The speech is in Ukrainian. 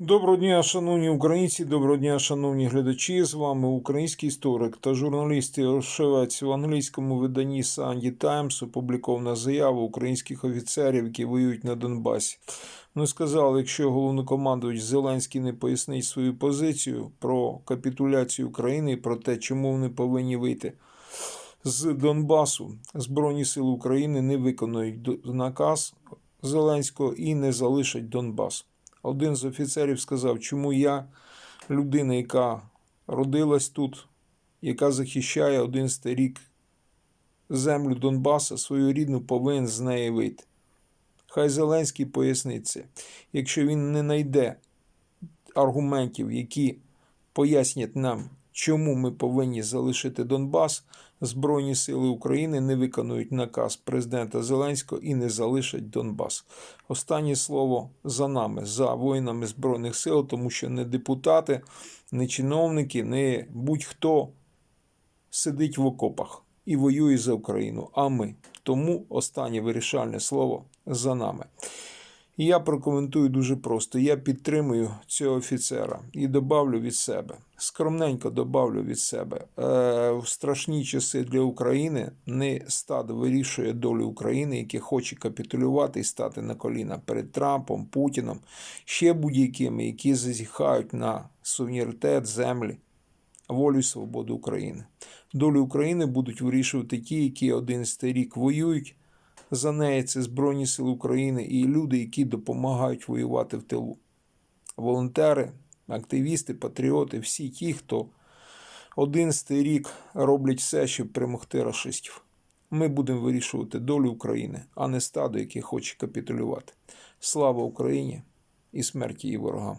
Доброго дня, шановні українці, доброго дня, шановні глядачі. З вами український історик та журналіст Ігор Шевець в англійському виданні Sunday Times опублікована заява українських офіцерів, які воюють на Донбасі. Вони сказали, якщо головнокомандувач Зеленський не пояснить свою позицію про капітуляцію України і про те, чому вони повинні вийти з Донбасу, Збройні Сили України не виконують наказ Зеленського і не залишать Донбас. Один з офіцерів сказав, чому я, людина, яка родилась тут, яка захищає 11 рік землю Донбаса, свою рідну, повинен з неї вийти. Хай Зеленський пояснить це. Якщо він не знайде аргументів, які пояснять нам, чому ми повинні залишити Донбас, Збройні Сили України не виконують наказ президента Зеленського і не залишать Донбас. Останнє слово за нами, за воїнами Збройних сил, тому що не депутати, не чиновники, не будь-хто сидить в окопах і воює за Україну, а ми. Тому останнє вирішальне слово за нами. І я прокоментую дуже просто. Я підтримую цього офіцера і добавлю від себе. Скромненько добавлю від себе. Е, в страшні часи для України не стадо вирішує долю України, яке хоче капітулювати і стати на коліна перед Трампом, Путіном, ще будь-якими, які зазіхають на суверенітет, землі, волю і свободу України. Долю України будуть вирішувати ті, які 11 рік воюють за неї це Збройні Сили України і люди, які допомагають воювати в тилу. Волонтери, активісти, патріоти, всі ті, хто 11 рік роблять все, щоб перемогти расистів. Ми будемо вирішувати долю України, а не стадо, яке хоче капітулювати. Слава Україні і смерті її ворогам!